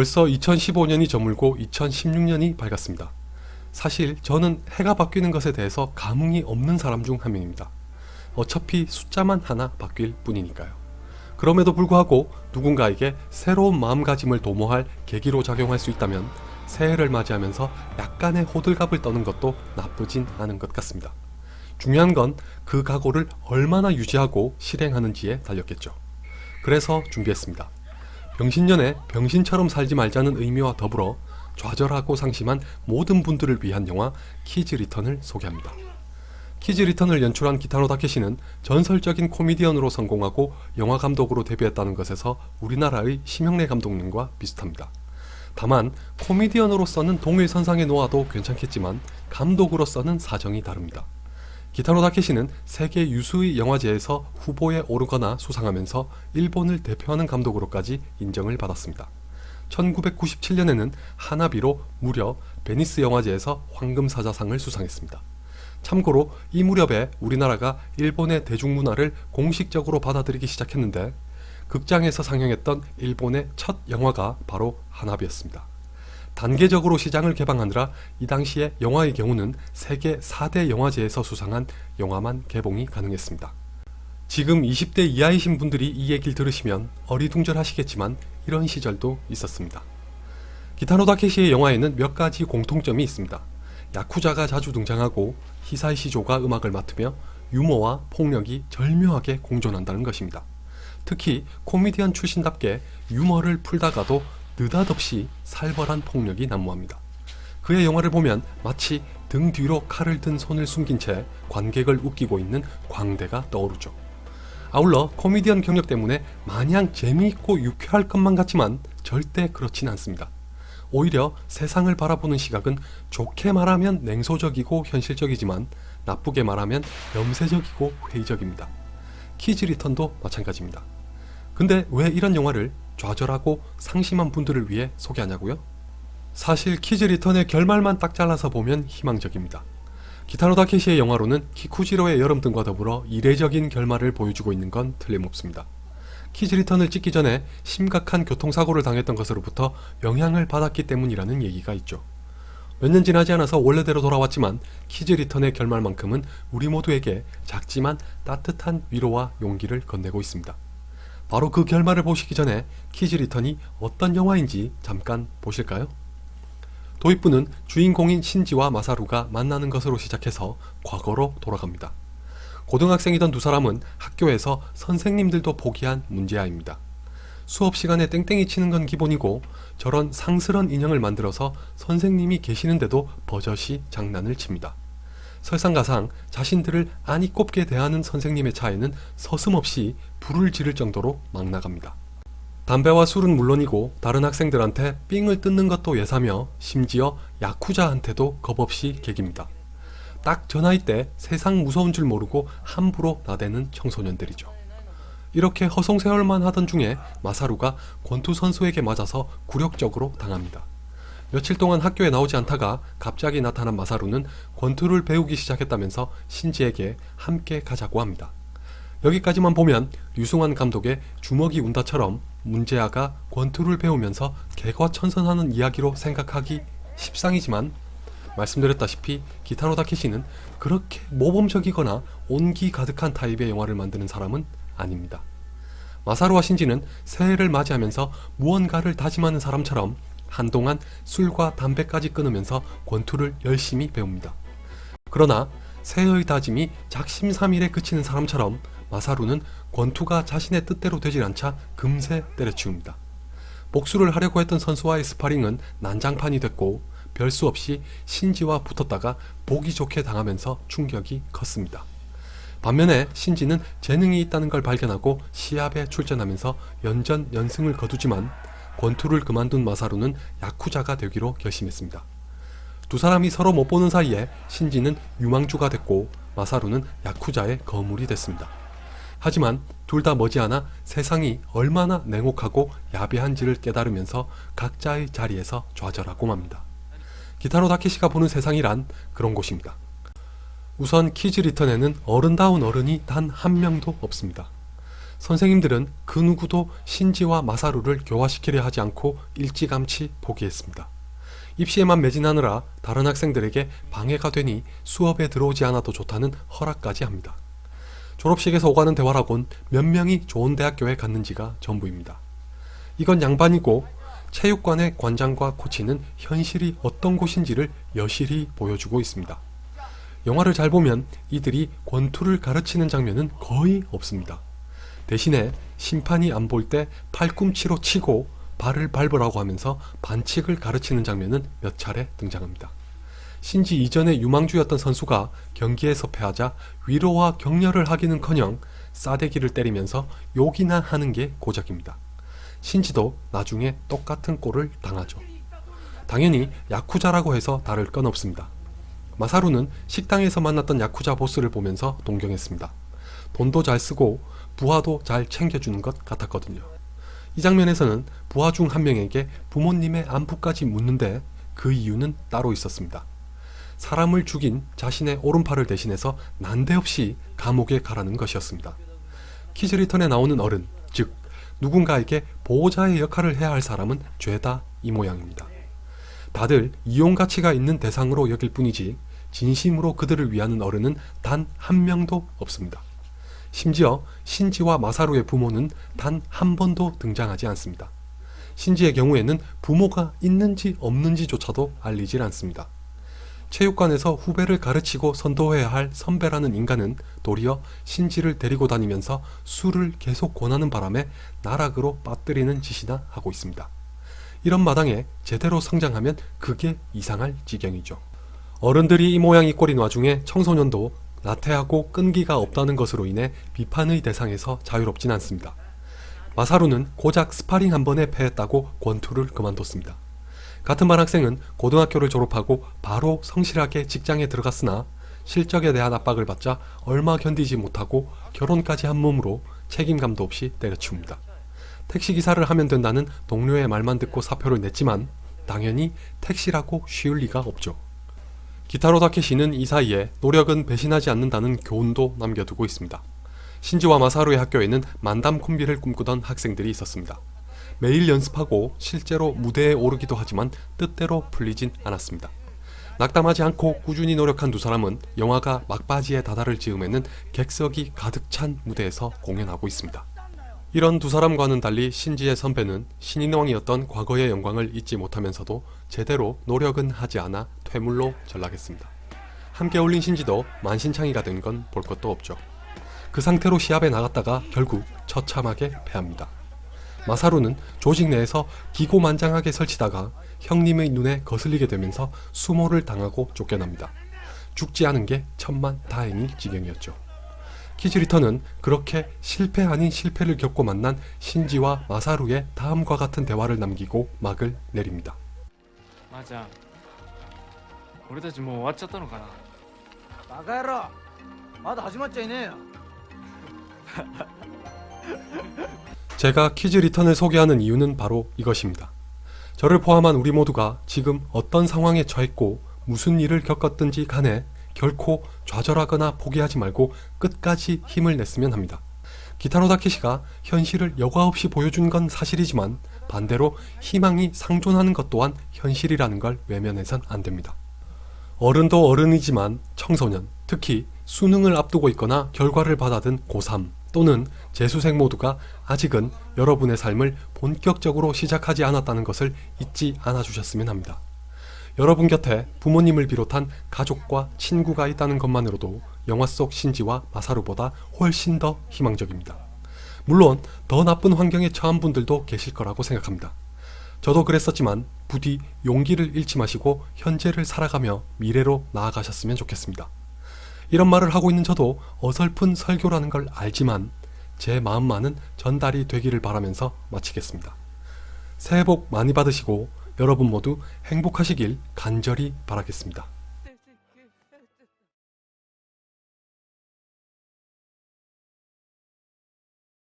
벌써 2015년이 저물고 2016년이 밝았습니다. 사실 저는 해가 바뀌는 것에 대해서 감흥이 없는 사람 중 한 명입니다. 어차피 숫자만 하나 바뀔 뿐이니까요. 그럼에도 불구하고 누군가에게 새로운 마음가짐을 도모할 계기로 작용할 수 있다면 새해를 맞이하면서 약간의 호들갑을 떠는 것도 나쁘진 않은 것 같습니다. 중요한 건 그 각오를 얼마나 유지하고 실행하는지에 달렸겠죠. 그래서 준비했습니다. 병신년에 병신처럼 살지 말자는 의미와 더불어 좌절하고 상심한 모든 분들을 위한 영화 키즈 리턴을 소개합니다. 키즈 리턴을 연출한 기타노 다케시는 전설적인 코미디언으로 성공하고 영화 감독으로 데뷔했다는 것에서 우리나라의 심형래 감독님과 비슷합니다. 다만 코미디언으로서는 동일 선상에 놓아도 괜찮겠지만 감독으로서는 사정이 다릅니다. 기타노 다케시는 세계 유수의 영화제에서 후보에 오르거나 수상하면서 일본을 대표하는 감독으로까지 인정을 받았습니다. 1997년에는 하나비로 무려 베니스 영화제에서 황금사자상을 수상했습니다. 참고로 이 무렵에 우리나라가 일본의 대중문화를 공식적으로 받아들이기 시작했는데 극장에서 상영했던 일본의 첫 영화가 바로 하나비였습니다. 단계적으로 시장을 개방하느라 이 당시에 영화의 경우는 세계 4대 영화제에서 수상한 영화만 개봉이 가능했습니다. 지금 20대 이하이신 분들이 이 얘기를 들으시면 어리둥절하시겠지만 이런 시절도 있었습니다. 기타노 다 케시의 영화에는 몇 가지 공통점이 있습니다. 야쿠자가 자주 등장하고 히사이 시조가 음악을 맡으며 유머와 폭력이 절묘하게 공존한다는 것입니다. 특히 코미디언 출신답게 유머를 풀다가도 느닷없이 살벌한 폭력이 난무합니다. 그의 영화를 보면 마치 등 뒤로 칼을 든 손을 숨긴 채 관객을 웃기고 있는 광대가 떠오르죠. 아울러 코미디언 경력 때문에 마냥 재미있고 유쾌할 것만 같지만 절대 그렇진 않습니다. 오히려 세상을 바라보는 시각은 좋게 말하면 냉소적이고 현실적이지만 나쁘게 말하면 염세적이고 회의적입니다. 키즈 리턴도 마찬가지입니다. 근데 왜 이런 영화를 좌절하고 상심한 분들을 위해 소개하냐고요? 사실 키즈 리턴의 결말만 딱 잘라서 보면 희망적입니다. 기타노 다케시의 영화로는 키쿠지로의 여름 등과 더불어 이례적인 결말을 보여주고 있는 건 틀림없습니다. 키즈 리턴을 찍기 전에 심각한 교통사고를 당했던 것으로부터 영향을 받았기 때문이라는 얘기가 있죠. 몇 년 지나지 않아서 원래대로 돌아왔지만 키즈 리턴의 결말만큼은 우리 모두에게 작지만 따뜻한 위로와 용기를 건네고 있습니다. 바로 그 결말을 보시기 전에 키즈 리턴이 어떤 영화인지 잠깐 보실까요? 도입부는 주인공인 신지와 마사루가 만나는 것으로 시작해서 과거로 돌아갑니다. 고등학생이던 두 사람은 학교에서 선생님들도 포기한 문제아입니다. 수업 시간에 땡땡이 치는 건 기본이고 저런 상스런 인형을 만들어서 선생님이 계시는데도 버젓이 장난을 칩니다. 설상가상 자신들을 안이 꼽게 대하는 선생님의 차에는 서슴없이 불을 지를 정도로 막 나갑니다. 담배와 술은 물론이고 다른 학생들한테 삥을 뜯는 것도 예사며 심지어 야쿠자한테도 겁없이 개깁니다. 딱 저 나이 때 세상 무서운 줄 모르고 함부로 나대는 청소년들이죠. 이렇게 허송세월만 하던 중에 마사루가 권투 선수에게 맞아서 굴욕적으로 당합니다. 며칠 동안 학교에 나오지 않다가 갑자기 나타난 마사루는 권투를 배우기 시작했다면서 신지에게 함께 가자고 합니다. 여기까지만 보면 류승환 감독의 주먹이 운다처럼 문제아가 권투를 배우면서 개과천선하는 이야기로 생각하기 십상이지만 말씀드렸다시피 기타노 다케시는 그렇게 모범적이거나 온기 가득한 타입의 영화를 만드는 사람은 아닙니다. 마사루와 신지는 새해를 맞이하면서 무언가를 다짐하는 사람처럼 한동안 술과 담배까지 끊으면서 권투를 열심히 배웁니다. 그러나 새해의 다짐이 작심삼일에 그치는 사람처럼 마사루는 권투가 자신의 뜻대로 되질 않자 금세 때려치웁니다. 복수를 하려고 했던 선수와의 스파링은 난장판이 됐고 별수 없이 신지와 붙었다가 보기 좋게 당하면서 충격이 컸습니다. 반면에 신지는 재능이 있다는 걸 발견하고 시합에 출전하면서 연전 연승을 거두지만 권투를 그만둔 마사루는 야쿠자가 되기로 결심했습니다. 두 사람이 서로 못 보는 사이에 신지는 유망주가 됐고 마사루는 야쿠자의 거물이 됐습니다. 하지만 둘 다 머지않아 세상이 얼마나 냉혹하고 야비한지를 깨달으면서 각자의 자리에서 좌절하고 맙니다. 기타로 다케시가 보는 세상이란 그런 곳입니다. 우선 키즈 리턴에는 어른다운 어른이 단 한 명도 없습니다. 선생님들은 그 누구도 신지와 마사루를 교화시키려 하지 않고 일찌감치 포기했습니다. 입시에만 매진하느라 다른 학생들에게 방해가 되니 수업에 들어오지 않아도 좋다는 허락까지 합니다. 졸업식에서 오가는 대화라곤 몇 명이 좋은 대학교에 갔는지가 전부입니다. 이건 양반이고 체육관의 관장과 코치는 현실이 어떤 곳인지를 여실히 보여주고 있습니다. 영화를 잘 보면 이들이 권투를 가르치는 장면은 거의 없습니다. 대신에 심판이 안 볼 때 팔꿈치로 치고 발을 밟으라고 하면서 반칙을 가르치는 장면은 몇 차례 등장합니다. 신지 이전에 유망주였던 선수가 경기에서 패하자 위로와 격려를 하기는커녕 싸대기를 때리면서 욕이나 하는 게 고작입니다. 신지도 나중에 똑같은 꼴을 당하죠. 당연히 야쿠자라고 해서 다를 건 없습니다. 마사루는 식당에서 만났던 야쿠자 보스를 보면서 동경했습니다. 돈도 잘 쓰고 부하도 잘 챙겨주는 것 같았거든요. 이 장면에서는 부하 중 한 명에게 부모님의 안부까지 묻는데 그 이유는 따로 있었습니다. 사람을 죽인 자신의 오른팔을 대신해서 난데없이 감옥에 가라는 것이었습니다. 키즈 리턴에 나오는 어른, 즉 누군가에게 보호자의 역할을 해야 할 사람은 죄다 이 모양입니다. 다들 이용 가치가 있는 대상으로 여길 뿐이지 진심으로 그들을 위하는 어른은 단 한 명도 없습니다. 심지어 신지와 마사루의 부모는 단 한 번도 등장하지 않습니다. 신지의 경우에는 부모가 있는지 없는지조차도 알리질 않습니다. 체육관에서 후배를 가르치고 선도해야 할 선배라는 인간은 도리어 신지를 데리고 다니면서 술을 계속 권하는 바람에 나락으로 빠뜨리는 짓이나 하고 있습니다. 이런 마당에 제대로 성장하면 그게 이상할 지경이죠. 어른들이 이 모양 이 꼴인 와중에 청소년도 나태하고 끈기가 없다는 것으로 인해 비판의 대상에서 자유롭진 않습니다. 마사루는 고작 스파링 한 번에 패했다고 권투를 그만뒀습니다. 같은 반 학생은 고등학교를 졸업하고 바로 성실하게 직장에 들어갔으나 실적에 대한 압박을 받자 얼마 견디지 못하고 결혼까지 한 몸으로 책임감도 없이 때려치웁니다. 택시기사를 하면 된다는 동료의 말만 듣고 사표를 냈지만 당연히 택시라고 쉬울 리가 없죠. 기타로 다케시는 이 사이에 노력은 배신하지 않는다는 교훈도 남겨두고 있습니다. 신지와 마사루의 학교에는 만담 콤비를 꿈꾸던 학생들이 있었습니다. 매일 연습하고 실제로 무대에 오르기도 하지만 뜻대로 풀리진 않았습니다. 낙담하지 않고 꾸준히 노력한 두 사람은 영화가 막바지에 다다를 즈음에는 객석이 가득 찬 무대에서 공연하고 있습니다. 이런 두 사람과는 달리 신지의 선배는 신인왕이었던 과거의 영광을 잊지 못하면서도 제대로 노력은 하지 않아 퇴물로 전락했습니다. 함께 올린 신지도 만신창이가 된 건 볼 것도 없죠. 그 상태로 시합에 나갔다가 결국 처참하게 패합니다. 마사루는 조직 내에서 기고만장하게 설치다가 형님의 눈에 거슬리게 되면서 수모를 당하고 쫓겨납니다. 죽지 않은 게 천만 다행일 지경이었죠. 키즈리터는 그렇게 실패 아닌 실패를 겪고 만난 신지와 마사루의 다음과 같은 대화를 남기고 막을 내립니다. 맞아. 俺たちもう終わっちゃったのかなバカ野郎まだ始まっちゃいねえよ 제가 키즈 리턴을 소개하는 이유는 바로 이것입니다. 저를 포함한 우리 모두가 지금 어떤 상황에 처했고 무슨 일을 겪었든지 간에 결코 좌절하거나 포기하지 말고 끝까지 힘을 냈으면 합니다. 기타로 다케시가 현실을 여과 없이 보여준 건 사실이지만 반대로 희망이 상존하는 것 또한 현실이라는 걸 외면해선 안 됩니다. 어른도 어른이지만 청소년, 특히 수능을 앞두고 있거나 결과를 받아든 고3 또는 재수생 모두가 아직은 여러분의 삶을 본격적으로 시작하지 않았다는 것을 잊지 않아 주셨으면 합니다. 여러분 곁에 부모님을 비롯한 가족과 친구가 있다는 것만으로도 영화 속 신지와 마사루보다 훨씬 더 희망적입니다. 물론 더 나쁜 환경에 처한 분들도 계실 거라고 생각합니다. 저도 그랬었지만 부디 용기를 잃지 마시고 현재를 살아가며 미래로 나아가셨으면 좋겠습니다. 이런 말을 하고 있는 저도 어설픈 설교라는 걸 알지만 제 마음만은 전달이 되기를 바라면서 마치겠습니다. 새해 복 많이 받으시고 여러분 모두 행복하시길 간절히 바라겠습니다.